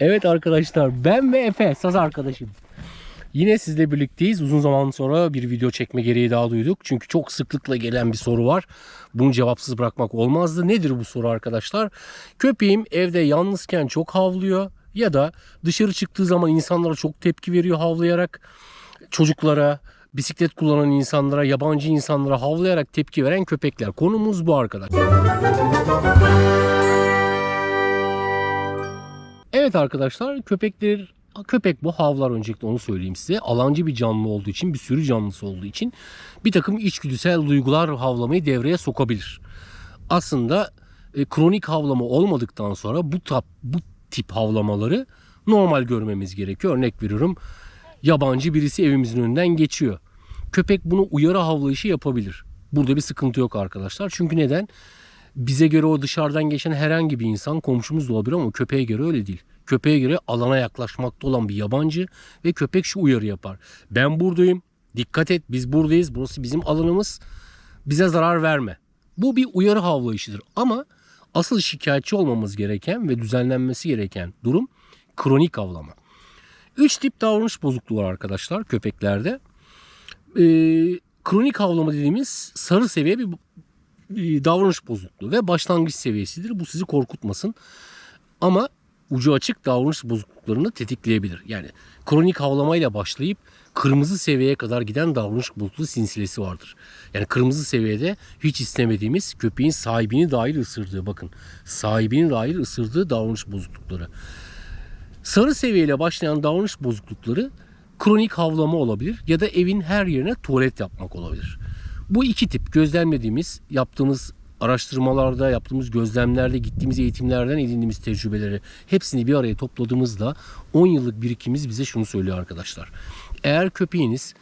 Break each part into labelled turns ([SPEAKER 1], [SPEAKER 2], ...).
[SPEAKER 1] Evet arkadaşlar ben ve Efe saz arkadaşım. Yine sizle birlikteyiz. Uzun zaman sonra bir video çekme gereği daha duyduk. Çünkü çok sıklıkla gelen bir soru var. Bunu cevapsız bırakmak olmazdı. Nedir bu soru arkadaşlar? Köpeğim evde yalnızken çok havlıyor ya da dışarı çıktığı zaman insanlara çok tepki veriyor havlayarak. Çocuklara, bisiklet kullanan insanlara, yabancı insanlara havlayarak tepki veren köpekler. Konumuz bu arkadaşlar. Evet arkadaşlar köpekler köpek bu havlar öncelikle onu söyleyeyim size. Alancı bir canlı olduğu için bir sürü canlısı olduğu için bir takım içgüdüsel duygular havlamayı devreye sokabilir. Aslında e, kronik havlama olmadıktan sonra bu tap bu tip havlamaları normal görmemiz gerekiyor. Örnek veriyorum yabancı birisi evimizin önünden geçiyor. Köpek bunu uyarı havlayışı yapabilir. Burada bir sıkıntı yok arkadaşlar. Çünkü neden? Bize göre o dışarıdan geçen herhangi bir insan komşumuz da olabilir ama köpeğe göre öyle değil. Köpeğe göre alana yaklaşmakta olan bir yabancı ve köpek şu uyarı yapar. Ben buradayım. Dikkat et biz buradayız. Burası bizim alanımız. Bize zarar verme. Bu bir uyarı havlayışıdır. Ama asıl şikayetçi olmamız gereken ve düzenlenmesi gereken durum kronik havlama. Üç tip davranış bozukluğu var arkadaşlar köpeklerde. Ee, kronik havlama dediğimiz sarı seviye bir davranış bozukluğu ve başlangıç seviyesidir. Bu sizi korkutmasın. Ama ucu açık davranış bozukluklarını tetikleyebilir. Yani kronik havlamayla başlayıp kırmızı seviyeye kadar giden davranış bozukluğu sinsilesi vardır. Yani kırmızı seviyede hiç istemediğimiz köpeğin sahibini dair ısırdığı bakın sahibini dair ısırdığı davranış bozuklukları. Sarı seviyeyle başlayan davranış bozuklukları kronik havlama olabilir ya da evin her yerine tuvalet yapmak olabilir. Bu iki tip gözlemlediğimiz, yaptığımız araştırmalarda, yaptığımız gözlemlerde, gittiğimiz eğitimlerden edindiğimiz tecrübeleri hepsini bir araya topladığımızda 10 yıllık birikimimiz bize şunu söylüyor arkadaşlar. Eğer köpeğiniz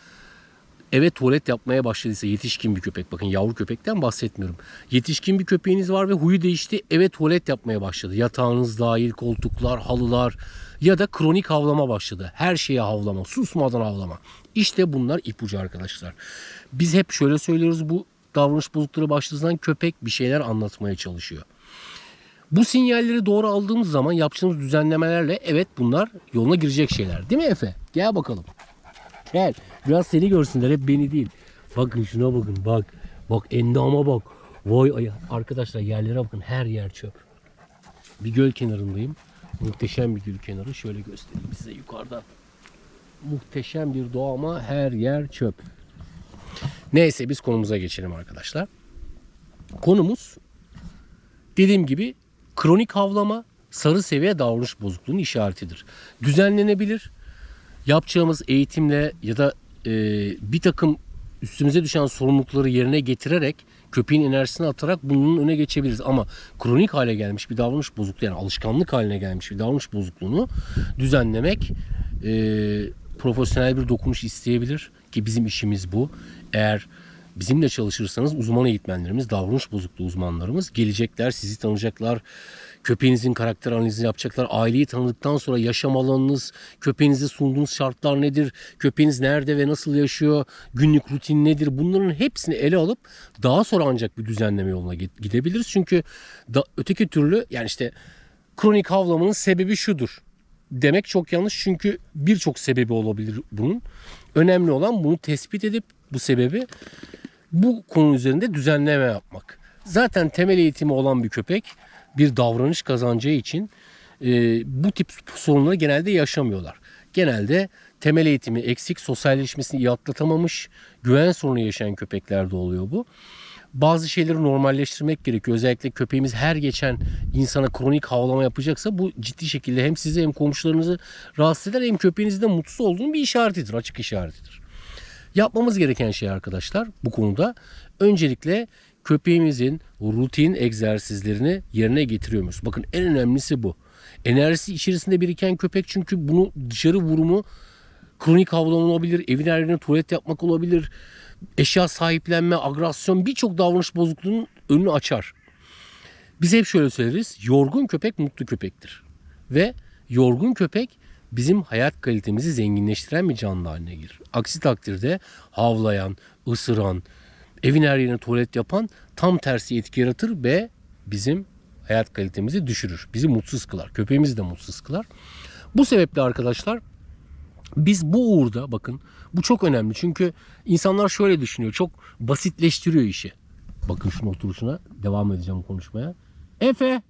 [SPEAKER 1] eve tuvalet yapmaya başladıysa yetişkin bir köpek bakın yavru köpekten bahsetmiyorum. Yetişkin bir köpeğiniz var ve huyu değişti eve tuvalet yapmaya başladı. Yatağınız dahil koltuklar, halılar ya da kronik havlama başladı. Her şeye havlama, susmadan havlama. İşte bunlar ipucu arkadaşlar. Biz hep şöyle söylüyoruz bu davranış bozuklukları başladığından köpek bir şeyler anlatmaya çalışıyor. Bu sinyalleri doğru aldığımız zaman yapacağımız düzenlemelerle evet bunlar yoluna girecek şeyler. Değil mi Efe? Gel bakalım. Gel. Biraz seni görsünler hep beni değil. Bakın şuna bakın bak. Bak endama bak. Vay ay arkadaşlar yerlere bakın her yer çöp. Bir göl kenarındayım. Muhteşem bir göl kenarı. Şöyle göstereyim size yukarıdan. Muhteşem bir doğa ama her yer çöp. Neyse biz konumuza geçelim arkadaşlar. Konumuz dediğim gibi kronik havlama sarı seviye davranış bozukluğunun işaretidir. Düzenlenebilir. Yapacağımız eğitimle ya da e, bir takım üstümüze düşen sorumlulukları yerine getirerek köpeğin enerjisini atarak bunun öne geçebiliriz. Ama kronik hale gelmiş bir davranış bozukluğu yani alışkanlık haline gelmiş bir davranış bozukluğunu düzenlemek e, profesyonel bir dokunuş isteyebilir ki bizim işimiz bu. Eğer bizimle çalışırsanız uzman eğitmenlerimiz, davranış bozukluğu uzmanlarımız gelecekler, sizi tanıyacaklar. Köpeğinizin karakter analizini yapacaklar. Aileyi tanıdıktan sonra yaşam alanınız, köpeğinize sunduğunuz şartlar nedir? Köpeğiniz nerede ve nasıl yaşıyor? Günlük rutin nedir? Bunların hepsini ele alıp daha sonra ancak bir düzenleme yoluna gidebiliriz. Çünkü da, öteki türlü yani işte kronik havlamanın sebebi şudur demek çok yanlış çünkü birçok sebebi olabilir bunun. Önemli olan bunu tespit edip bu sebebi bu konu üzerinde düzenleme yapmak. Zaten temel eğitimi olan bir köpek bir davranış kazanacağı için e, bu tip sorunları genelde yaşamıyorlar. Genelde temel eğitimi eksik, sosyalleşmesini iyi atlatamamış, güven sorunu yaşayan köpeklerde oluyor bu bazı şeyleri normalleştirmek gerekiyor. Özellikle köpeğimiz her geçen insana kronik havlama yapacaksa bu ciddi şekilde hem sizi hem komşularınızı rahatsız eder hem köpeğinizin de mutsuz olduğunu bir işaretidir, açık işaretidir. Yapmamız gereken şey arkadaşlar bu konuda öncelikle köpeğimizin rutin egzersizlerini yerine getiriyor muyuz? Bakın en önemlisi bu. Enerjisi içerisinde biriken köpek çünkü bunu dışarı vurumu kronik havlama olabilir, evin her yerine tuvalet yapmak olabilir, eşya sahiplenme, agresyon birçok davranış bozukluğunun önünü açar. Biz hep şöyle söyleriz. Yorgun köpek mutlu köpektir. Ve yorgun köpek bizim hayat kalitemizi zenginleştiren bir canlı haline gelir. Aksi takdirde havlayan, ısıran, evin her yerine tuvalet yapan tam tersi etki yaratır ve bizim hayat kalitemizi düşürür. Bizi mutsuz kılar. Köpeğimizi de mutsuz kılar. Bu sebeple arkadaşlar biz bu uğurda bakın bu çok önemli. Çünkü insanlar şöyle düşünüyor. Çok basitleştiriyor işi. Bakın şunun oturuşuna devam edeceğim konuşmaya. Efe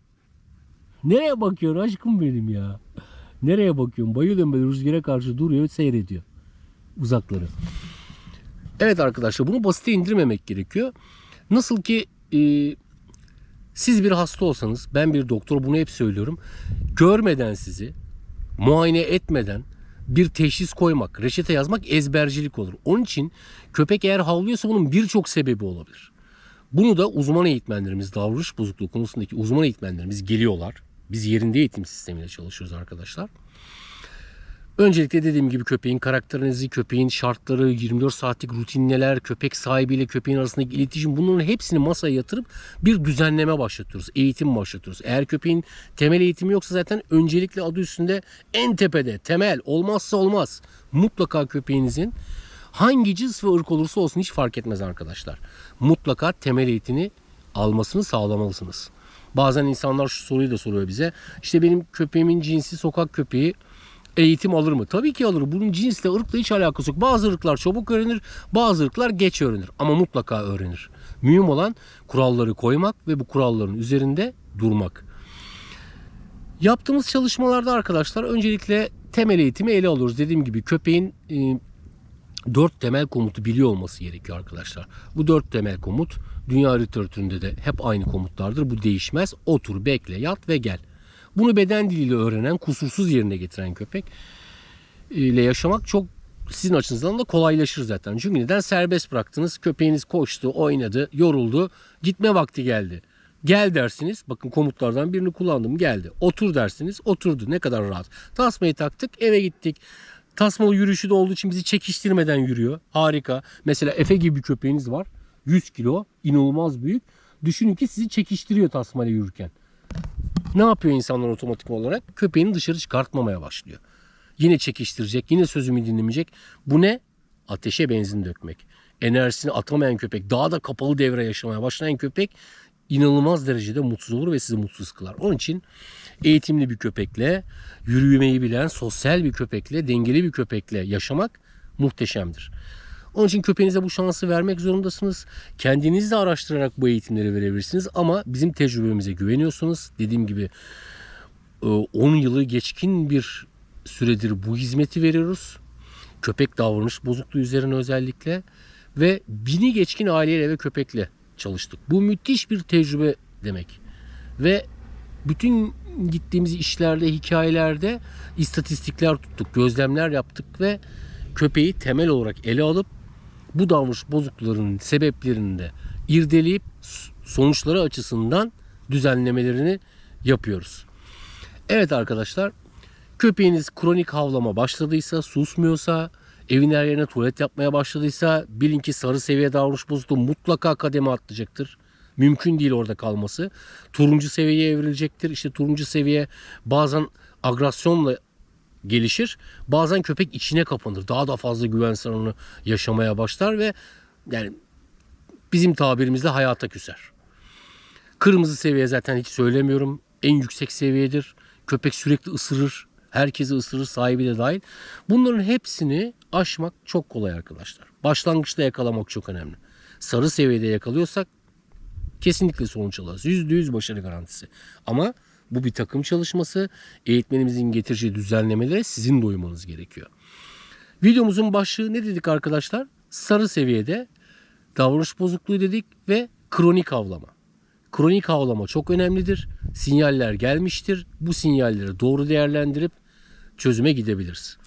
[SPEAKER 1] nereye bakıyorsun aşkım benim ya? Nereye bakıyorsun? Bayılıyorum böyle rüzgara karşı duruyor seyrediyor uzakları. Evet arkadaşlar bunu basite indirmemek gerekiyor. Nasıl ki e, siz bir hasta olsanız ben bir doktor bunu hep söylüyorum. Görmeden sizi muayene etmeden bir teşhis koymak, reçete yazmak ezbercilik olur. Onun için köpek eğer havlıyorsa bunun birçok sebebi olabilir. Bunu da uzman eğitmenlerimiz, davranış bozukluğu konusundaki uzman eğitmenlerimiz geliyorlar. Biz yerinde eğitim sistemiyle çalışıyoruz arkadaşlar. Öncelikle dediğim gibi köpeğin karakterinizi, köpeğin şartları, 24 saatlik rutin neler, köpek sahibiyle köpeğin arasındaki iletişim bunların hepsini masaya yatırıp bir düzenleme başlatıyoruz. Eğitim başlatıyoruz. Eğer köpeğin temel eğitimi yoksa zaten öncelikle adı üstünde en tepede temel olmazsa olmaz. Mutlaka köpeğinizin hangi cins ve ırk olursa olsun hiç fark etmez arkadaşlar. Mutlaka temel eğitimi almasını sağlamalısınız. Bazen insanlar şu soruyu da soruyor bize. İşte benim köpeğimin cinsi sokak köpeği eğitim alır mı? Tabii ki alır. Bunun cinsle, ırkla hiç alakası yok. Bazı ırklar çabuk öğrenir, bazı ırklar geç öğrenir. Ama mutlaka öğrenir. Mühim olan kuralları koymak ve bu kuralların üzerinde durmak. Yaptığımız çalışmalarda arkadaşlar öncelikle temel eğitimi ele alıyoruz. Dediğim gibi köpeğin e, dört temel komutu biliyor olması gerekiyor arkadaşlar. Bu dört temel komut dünya literatüründe de hep aynı komutlardır. Bu değişmez. Otur, bekle, yat ve gel. Bunu beden diliyle öğrenen, kusursuz yerine getiren köpek ile yaşamak çok sizin açınızdan da kolaylaşır zaten. Çünkü neden serbest bıraktınız? Köpeğiniz koştu, oynadı, yoruldu. Gitme vakti geldi. Gel dersiniz. Bakın komutlardan birini kullandım. Geldi. Otur dersiniz. Oturdu. Ne kadar rahat. Tasmayı taktık. Eve gittik. Tasmalı yürüyüşü de olduğu için bizi çekiştirmeden yürüyor. Harika. Mesela Efe gibi bir köpeğiniz var. 100 kilo. inanılmaz büyük. Düşünün ki sizi çekiştiriyor tasmayla yürürken. Ne yapıyor insanlar otomatik olarak? Köpeğini dışarı çıkartmamaya başlıyor. Yine çekiştirecek, yine sözümü dinlemeyecek. Bu ne? Ateşe benzin dökmek. Enerjisini atamayan köpek, daha da kapalı devre yaşamaya başlayan köpek inanılmaz derecede mutsuz olur ve sizi mutsuz kılar. Onun için eğitimli bir köpekle, yürümeyi bilen, sosyal bir köpekle, dengeli bir köpekle yaşamak muhteşemdir. Onun için köpeğinize bu şansı vermek zorundasınız. Kendiniz de araştırarak bu eğitimleri verebilirsiniz ama bizim tecrübemize güveniyorsunuz. Dediğim gibi 10 yılı geçkin bir süredir bu hizmeti veriyoruz. Köpek davranış bozukluğu üzerine özellikle ve bini geçkin aileyle ve köpekle çalıştık. Bu müthiş bir tecrübe demek. Ve bütün gittiğimiz işlerde, hikayelerde istatistikler tuttuk, gözlemler yaptık ve köpeği temel olarak ele alıp bu davranış bozukluklarının sebeplerini de irdeleyip sonuçları açısından düzenlemelerini yapıyoruz. Evet arkadaşlar köpeğiniz kronik havlama başladıysa, susmuyorsa, evin her yerine tuvalet yapmaya başladıysa bilin ki sarı seviye davranış bozukluğu mutlaka kademe atlayacaktır. Mümkün değil orada kalması. Turuncu seviyeye evrilecektir. İşte turuncu seviye bazen agresyonla gelişir. Bazen köpek içine kapanır. Daha da fazla güven sorunu yaşamaya başlar ve yani bizim tabirimizle hayata küser. Kırmızı seviye zaten hiç söylemiyorum. En yüksek seviyedir. Köpek sürekli ısırır. Herkesi ısırır sahibi de dahil. Bunların hepsini aşmak çok kolay arkadaşlar. Başlangıçta yakalamak çok önemli. Sarı seviyede yakalıyorsak kesinlikle sonuç alırız. %100 başarı garantisi. Ama bu bir takım çalışması. Eğitmenimizin getireceği düzenlemelere sizin de uymanız gerekiyor. Videomuzun başlığı ne dedik arkadaşlar? Sarı seviyede davranış bozukluğu dedik ve kronik avlama. Kronik avlama çok önemlidir. Sinyaller gelmiştir. Bu sinyalleri doğru değerlendirip çözüme gidebiliriz.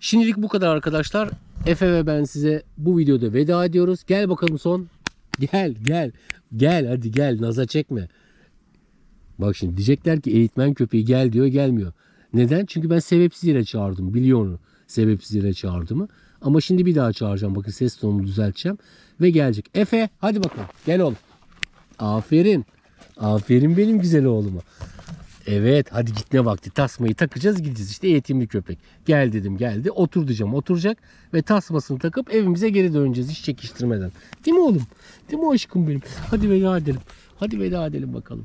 [SPEAKER 1] Şimdilik bu kadar arkadaşlar. Efe ve ben size bu videoda veda ediyoruz. Gel bakalım son. Gel gel. Gel hadi gel naza çekme. Bak şimdi diyecekler ki eğitmen köpeği gel diyor gelmiyor. Neden? Çünkü ben sebepsiz yere çağırdım. Biliyor onu sebepsiz yere çağırdığımı. Ama şimdi bir daha çağıracağım. Bakın ses tonumu düzelteceğim. Ve gelecek. Efe hadi bakalım gel oğlum. Aferin. Aferin benim güzel oğluma. Evet hadi gitme vakti. Tasmayı takacağız gideceğiz. İşte eğitimli köpek. Gel dedim geldi. Otur diyeceğim oturacak. Ve tasmasını takıp evimize geri döneceğiz hiç çekiştirmeden. Değil mi oğlum? Değil mi aşkım benim? Hadi veda edelim. Hadi veda edelim bakalım.